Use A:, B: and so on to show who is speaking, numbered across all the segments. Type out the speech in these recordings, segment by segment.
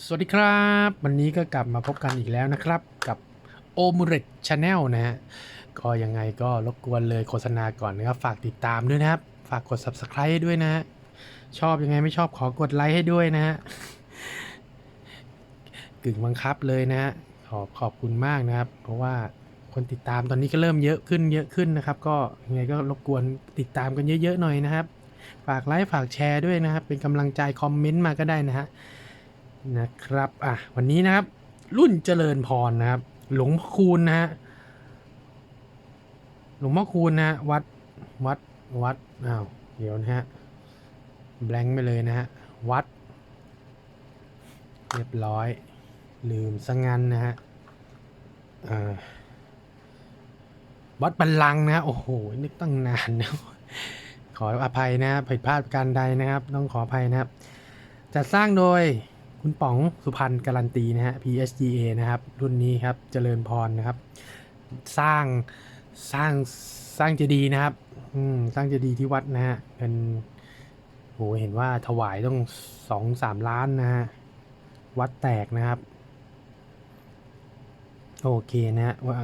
A: สวัสดีครับ วันนี้ก็กลับมาพบกันอีกแล้วนะครับ กับ o m u r e t Channel นะฮะก็ยังไงก็รบกวนเลยโฆษณาก่อนนะครับ ฝากติดตามด้วยนะครับ ฝากกด Subscribe ให้ด้วยนะฮะชอบยังไงไม่ชอบขอกดไลค์ให้ด้วยนะฮะกึ่งบังคับเลยนะฮะขอบขอบคุณมากนะครับ เพราะว่าคนติดตามตอนนี้ก็เริ่มเยอะขึ้นเยอะขึ้นนะครับ ก็ยังไงก็รบกวนติดตามกันเยอะๆหน่อยนะครับ ฝากไลค์ฝากแชร์ด้วยนะครับ เป็นกำลังใจคอมเมนต์มาก็ได้นะฮะ นะครับอะวันนี้นะครับ รุ่นเจริญพรนะครับ หลวงพ่อคูณนะฮะหลวงพ่อคูณนะฮะวัดวัดวัดอ้าวเดี๋ยวนะฮะแบงค์ไปเลยนะฮะวัด เรียบร้อย ลืมสังงันนะฮะวัดบัลลังนะฮะโอ้โหนึกตั้งนานนะขออภัยนะผิดพลาดประการใดนะครับ ต้องขออภัยนะครับจัดสร้างโดย คุณป๋องสุพรรณการันตีนะฮะ PSGA นะครับ รุ่นนี้ครับ เจริญพรนะครับ สร้างสร้างสร้างเจดีย์นะครับ อืมสร้างเจดีย์ที่วัดนะฮะเป็นโหเห็นว่าถวายต้องสองสามล้านนะฮะ วัดแตกนะครับ โอเคนะฮะว่า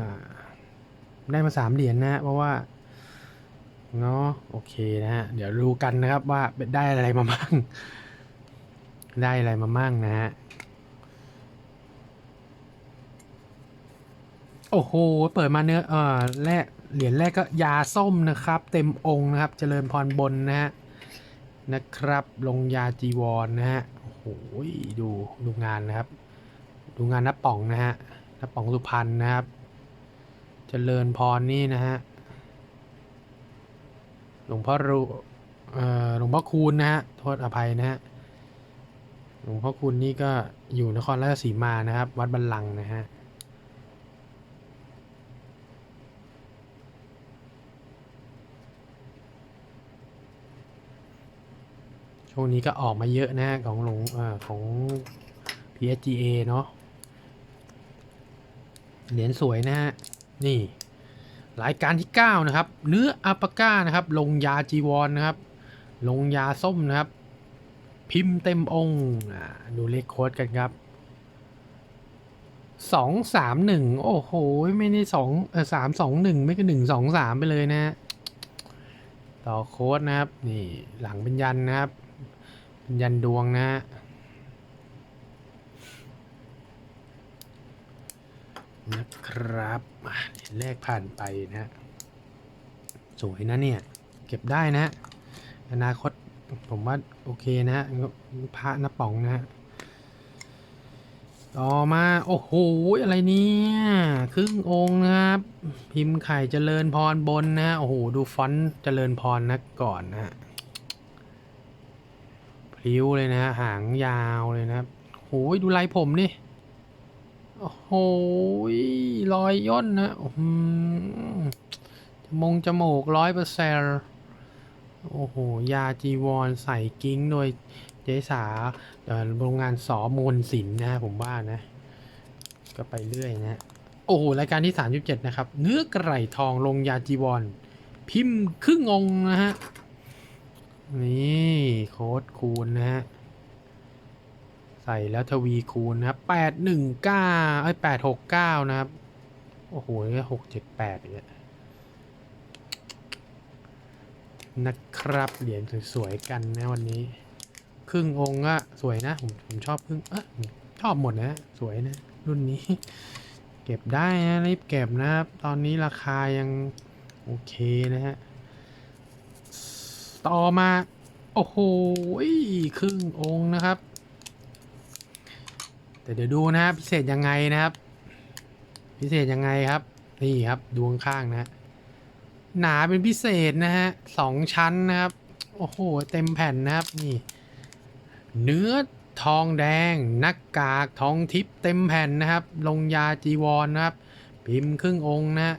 A: ได้มาสามเหรียญนะฮะเพราะว่าเนาะโอเคนะฮะ เดี๋ยวดูกันนะครับว่าได้อะไรมาบ้าง ได้อะไรมามั่งนะฮะ โอ้โห เปิดมาเนื้อเออแรกเหรียญแรกก็ยาส้มนะครับ เต็มองค์นะครับ เจริญพรบนนะฮะ นะครับ ลงยาจีวรนนะฮะ โอ้โห ดูดูงานนะครับ ดูงานน้าป๋องนะฮะน้าป๋องสุพรรณนะครับ เจริญพรนี่นะฮะ หลวงพ่อรูเอ่อหลวงพ่อคูณนะฮะ โทษอภัยนะฮะ ลวงพ่อคูณนี่ก็อยู่นครราชสีมานะครับ วัดบัลลังนะฮะช่วงนี้ก็ออกมาเยอะนะฮะของหลวงอของ PSGA เนาะเหรียญสวยนะฮะ นี่รายการที่ 9 นะครับ เนื้ออัปปาก้านะครับ ลงยาจีวรนนะครับ ลงยาส้มนะครับ พิมพ์เต็มองค์ดูเลขโค้ดกันครับสองสามหนึ่งโอ้โห ไม่ได้สองเออสามสองหนึ่งไม่ก็หนึ่งสองสามไปเลยนะต่อโค้ดนะครับ นี่หลังเป็นยันนะครับ เป็นยันดวงนะฮะนะครับเหรียญแรกผ่านไปนะฮะสวยนะเนี่ย เก็บได้นะ อนาคต ผมว่าโอเคนะฮะพระน้าป๋องนะฮะต่อมาโอ้โหอะไรเนี่ยครึ่งองค์นะครับ พิมพ์ไข่เจริญพรบนนะฮะโอ้โหดูฟอนต์เจริญพรนะก่อนนะฮะพลิ้วเลยนะหางยาวเลยนะครับโอ้ยดูลายผมนี่โอ้โหรอยย่นนะจมงจมูกร้อยเปอร์เซ็นต์ โอ้โห ยาจีวรใส่กิ้งโดยเจสาเอ่อโรงงานสอมูลศิลป์นะผมว่านะ ก็ไปเรื่อยนะ โอ้โห รายการที่ 37 นะครับ เนื้อกระไหล่ทองลงยาจีวร พิมพ์ครึ่งองนะฮะ นี่โค้ดคูณนะฮะ ใส่แล้วทวีคูณนะครับ819เอ้ย869 นะครับ โอ้โห678อีกแล้ว นะครับเหรียญสวยๆกันนะวันนี้ ครึ่งองค์ก็สวยนะ ผมผมชอบครึ่งเออชอบหมดนะสวยนะ รุ่นนี้ เก็บได้นะรีบเก็บนะครับ ตอนนี้ราคายังโอเคนะฮะต่อมา โอ้โหครึ่งองค์นะครับ แต่เดี๋ยวดูนะครับพิเศษยังไงนะครับ พิเศษยังไงครับ นี่ครับดวงข้างนะ หนาเป็นพิเศษนะฮะสองชั้นนะครับ โอ้โห เต็มแผ่นนะครับนี่ เนื้อทองแดงหนักกากทองทิพย์เต็มแผ่นนะครับ ลงยาจีวรนนะครับ พิมพ์ครึ่งองค์นะฮะ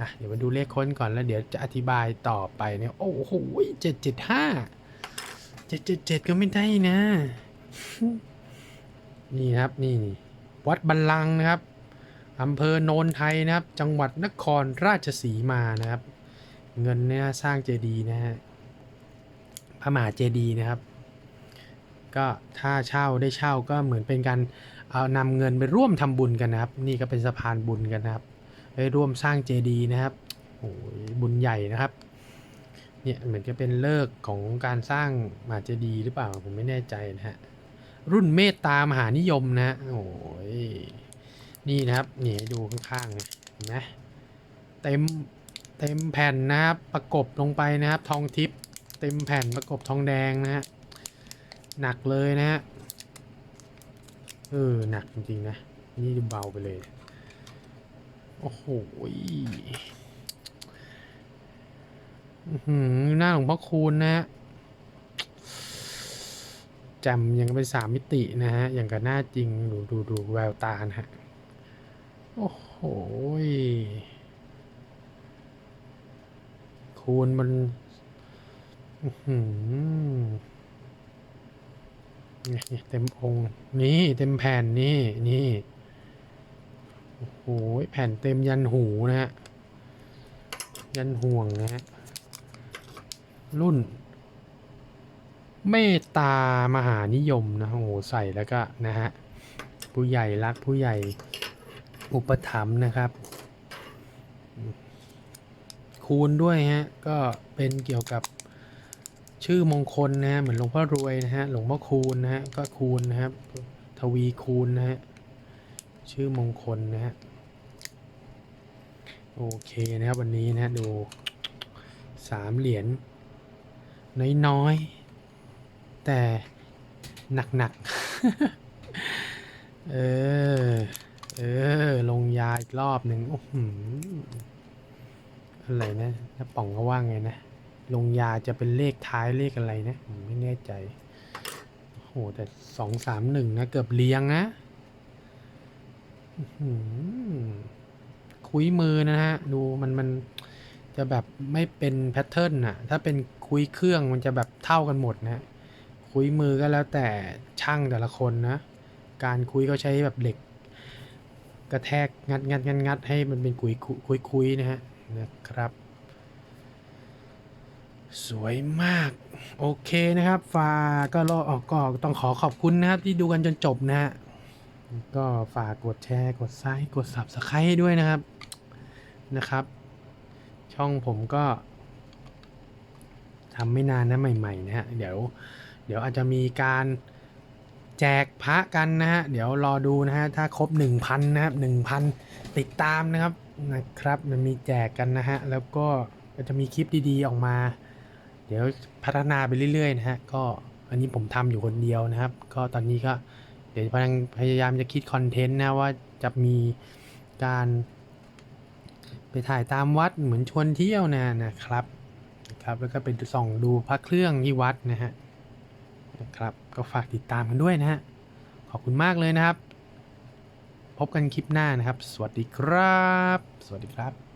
A: อะเดี๋ยวมาดูเลขค้นก่อนแล้วเดี๋ยวจะอธิบายต่อไปเนี่ยโอ้โหเจ็ดเจ็ดห้าเจ็ดเจ็ดเจ็ดก็ไม่ได้นะ นี่ครับนี่นี่วัดบัลลังก์นะครับ อำเภอโนนไทยนะครับ จังหวัดนครราชสีมานะครับ เงินเนี่ยสร้างเจดีย์นะฮะพระมหาเจดีย์นะครับ ก็ถ้าเช่าได้เช่าก็เหมือนเป็นการเอานำเงินไปร่วมทำบุญกันนะครับ นี่ก็เป็นสะพานบุญกันนะครับไปร่วมสร้างเจดีย์นะครับโอ้ยบุญใหญ่นะครับเนี่ยเหมือนจะเป็นเลิกของการสร้างมหาเจดีย์หรือเปล่าผมไม่แน่ใจนะฮะรุ่นเมตตามหานิยมนะโอ้ย นี่นะครับนี่ให้ดูข้างๆนะเห็นไหมเต็มเต็มแผ่นนะครับประกบลงไปนะครับ ทองทิพย์เต็มแผ่นประกบทองแดงนะฮะหนักเลยนะฮะเออหนักจริงๆนะนี่ดูเบาไปเลย โอ้โหหือหน้าหลวงพ่อคูณนะฮะจ่มยังเป็นสามมิตินะฮะ อย่างกับหน้าจริง ดูดูดูแววตานะฮะ โอ้โห คูณมันเนี่ยเต็มองค์นี่เต็มแผ่นนี่นี่ โอ้โห แผ่นเต็มยันหูนะฮะ ยันห่วงนะฮะ รุ่น เมตตามหานิยมนะ โอ้โห ใส่แล้วก็นะฮะ ผู้ใหญ่รักผู้ใหญ่ อุปถัมภ์นะครับ คูณด้วยฮะก็เป็นเกี่ยวกับชื่อมงคลนะฮะเหมือนหลวงพ่อรวยนะฮะหลวงพ่อคูณนะฮะก็คูณนะครับ ทวีคูณนะฮะชื่อมงคลนะฮะโอเคนะครับวันนี้นะฮะดูสามเหรียญน้อยๆแต่หนักๆ เออ รอบหนึ่งโอ้โหอะไรนะน้าป่องเขาว่างไงนะลงยาจะเป็นเลขท้ายเลขอะไรนะผมไม่แน่ใจโอ้โหแต่สองสามหนึ่งนะเกือบเลี้ยงนะอือหือคุยมือนะฮะ ดูมันมันจะแบบไม่เป็นแพทเทิร์นน่ะถ้าเป็นคุยเครื่องมันจะแบบเท่ากันหมดนะ คุยมือก็แล้วแต่ช่างแต่ละคนนะ การคุยก็ใช้แบบเหล็ก กระแทกงัดงัดงัดงัดให้มันเป็นคุยคุยคุยนะฮะนะครับ สวยมาก โอเคนะครับฟาก็รอออกก็ต้องขอขอบคุณนะครับ ที่ดูกันจนจบนะฮะก็ฝากกดแชร์กดไลค์กด Subscribe ด้วยนะครับนะครับ ช่องผมก็ทำไม่นานนะใหม่ๆนะฮะเดี๋ยว เดี๋ยวอาจจะมีการ แจกพระกันนะฮะ เดี๋ยวรอดูนะฮะ ถ้าครบ 1,000 นะครับ 1,000 ติดตามนะครับนะครับ มันมีแจกกันนะฮะ แล้วก็จะมีคลิปดีๆออกมา เดี๋ยวพัฒนาไปเรื่อยๆนะฮะ ก็อันนี้ผมทำอยู่คนเดียวนะครับ ก็ตอนนี้ก็เดี๋ยวพยายามจะคิดคอนเทนต์นะว่าจะมีการไปถ่ายตามวัดเหมือนชวนเที่ยวนะนะครับนะครับแล้วก็ไปส่องดูพระเครื่องที่วัดนะฮะ นะครับก็ฝากติดตามกันด้วยนะฮะขอบคุณมากเลยนะครับ พบกันคลิปหน้านะครับ สวัสดีครับ สวัสดีครับ